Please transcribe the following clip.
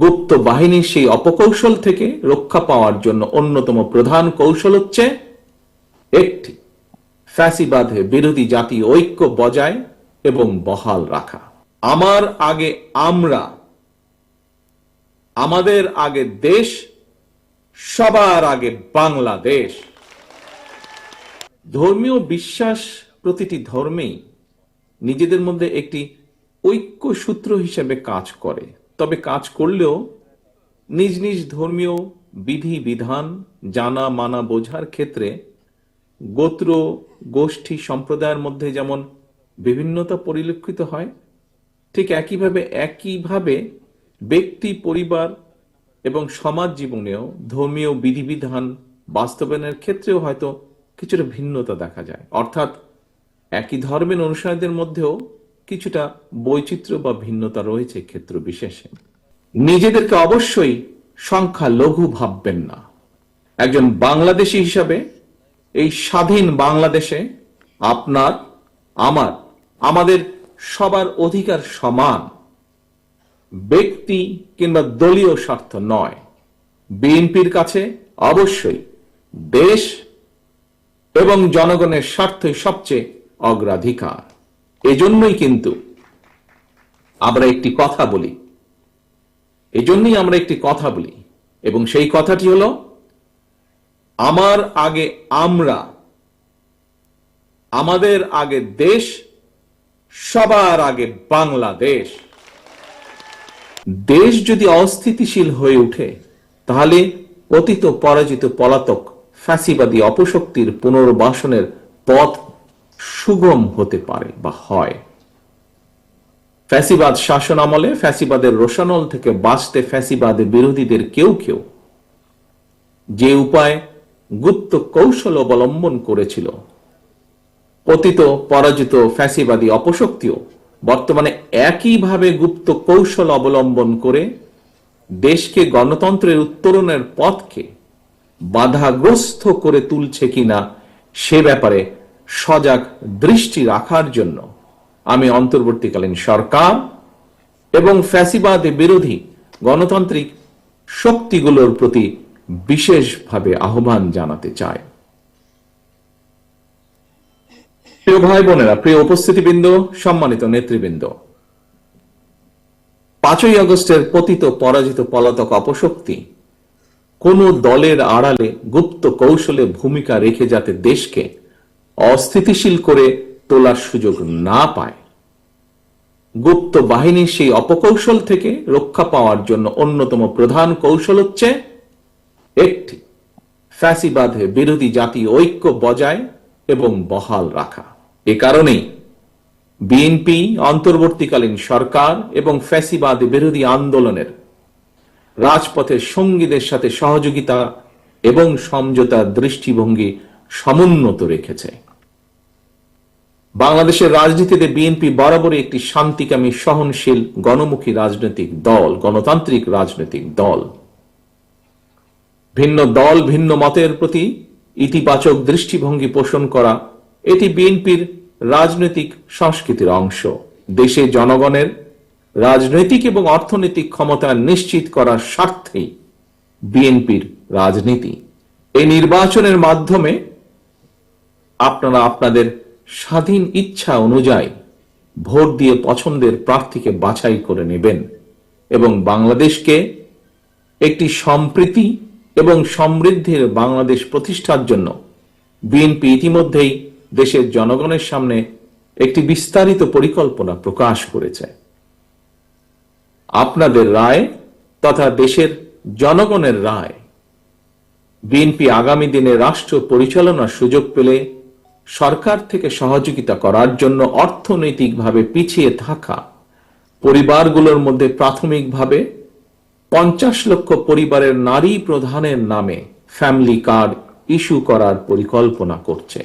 গুপ্ত বাহিনীর সেই অপকৌশল থেকে রক্ষা পাওয়ার জন্য অন্যতম প্রধান কৌশল হচ্ছে একটি ফ্যাসিবাদ বিরোধী জাতি ঐক্য বজায় এবং বহাল রাখা। আমার আগে আমরা, আমাদের আগে দেশ, সবার আগে বাংলাদেশ। ধর্মীয় বিশ্বাস প্রতিটি ধর্মেই নিজেদের মধ্যে একটি ঐক্য সূত্র হিসেবে কাজ করে। তবে কাজ করলেও নিজ নিজ ধর্মীয় বিধি বিধান, জানা মানা বোঝার ক্ষেত্রে গোত্র, গোষ্ঠী সম্প্রদায়ের মধ্যে যেমন বিভিন্নতা পরিলক্ষিত হয়, ঠিক একইভাবে একইভাবে ব্যক্তি, পরিবার এবং সমাজ জীবনেও ধর্মীয় বিধিবিধান বাস্তবায়নের ক্ষেত্রেও হয়তো কিছুটা ভিন্নতা দেখা যায়। অর্থাৎ একই ধর্মের অনুসারীদের মধ্যেও কিছুটা বৈচিত্র্য বা ভিন্নতা রয়েছে ক্ষেত্র বিশেষে। নিজেদেরকে অবশ্যই সংখ্যা লঘু ভাববেন না। একজন বাংলাদেশি হিসাবে এই স্বাধীন বাংলাদেশে আপনার, আমার, আমাদের সবার অধিকার সমান। ব্যক্তি কিংবা দলীয় স্বার্থ নয়। বিএনপির কাছে অবশ্যই দেশ এবং জনগণের স্বার্থই সবচেয়ে অগ্রাধিকার। এজন্যই কিন্তু আমরা একটি কথা বলি। এজন্যই আমরা একটি কথা বলি এবং সেই কথাটি হলো, আমার আগে আমরা, আমাদের আগে দেশ, সবার আগে বাংলাদেশ। দেশ যদি অস্থিতিশীল হয়ে ওঠে তাহলে অতীত পরাজিত পলাতক ফ্যাসিবাদী অপশক্তির পুনর্বাসনের পথ সুগম হতে পারে বা হয়। ফ্যাসিবাদ শাসন আমলে ফ্যাসিবাদের রোশানল থেকে বাঁচতে ফ্যাসিবাদ বিরোধীদের কেউ কেউ যে উপায় গুপ্ত কৌশল অবলম্বন করেছিল, পতিত, পরাজিত ফ্যাসিবাদী অপশক্তিও বর্তমানে একইভাবে গুপ্ত কৌশল অবলম্বন করে দেশকে গণতন্ত্রের উত্তরণের পথকে বাধাগ্রস্ত করে তুলছে কিনা সে ব্যাপারে সজাগ দৃষ্টি রাখার জন্য আমি অন্তর্বর্তীকালীন সরকার এবং ফ্যাসিবাদ বিরোধী গণতান্ত্রিক শক্তিগুলোর প্রতি বিশেষভাবে আহ্বান জানাতে চাই। প্রিয় ভাই বোনেরা, প্রিয় উপস্থিতিবৃন্দ, সম্মানিত নেতৃবৃন্দ, পাঁচই আগস্টের পতিত পরাজিত পলাতক অপশক্তি কোন দলের আড়ালে গুপ্ত কৌশলে ভূমিকা রেখে যাতে দেশকে অস্থিতিশীল করে তোলার সুযোগ না পায়। গুপ্ত বাহিনীর সেই অপকৌশল থেকে রক্ষা পাওয়ার জন্য অন্যতম প্রধান কৌশল হচ্ছে একটি, ফ্যাসিবাদ বিরোধী জাতি ঐক্য বজায় এবং বহাল রাখা। এ কারণেই বিএনপি, অন্তর্বর্তীকালীন সরকার এবং ফ্যাসিবাদ বিরোধী আন্দোলনের রাজপথের সঙ্গীদের সাথে সহযোগিতা এবং সমঝোতার দৃষ্টিভঙ্গি সমুন্নত রেখেছে। বাংলাদেশের রাজনীতিতে বিএনপি বরাবরই একটি শান্তিকামী, সহনশীল, গণমুখী রাজনৈতিক দল, গণতান্ত্রিক রাজনৈতিক দল। ভিন্ন দল, ভিন্ন মতের প্রতি ইতিবাচক দৃষ্টিভঙ্গি পোষণ করা এটি বিএনপির রাজনৈতিক সংস্কৃতির অংশ। দেশে জনগণের রাজনৈতিক এবং অর্থনৈতিক ক্ষমতা নিশ্চিত করার স্বার্থেই বিএনপির রাজনীতি। এই নির্বাচনের মাধ্যমে আপনারা আপনাদের স্বাধীন ইচ্ছা অনুযায়ী ভোট দিয়ে পছন্দের প্রার্থীকে বাছাই করে নেবেন এবং বাংলাদেশকে একটি সম্প্রীতি এবং সমৃদ্ধির বাংলাদেশ প্রতিষ্ঠার জন্য বিএনপি ইতিমধ্যেই দেশের জনগণের সামনে একটি বিস্তারিত পরিকল্পনা প্রকাশ করেছে। আপনাদের রায় তথা দেশের জনগণের রায়। বিএনপি আগামী দিনে রাষ্ট্র পরিচালনার সুযোগ পেলে সরকার থেকে সহযোগিতা করার জন্য অর্থনৈতিকভাবে পিছিয়ে থাকা পরিবারগুলোর মধ্যে প্রাথমিকভাবে পঞ্চাশ লক্ষ পরিবারের নারী প্রধানের নামে ফ্যামিলি কার্ড ইস্যু করার পরিকল্পনা করছে।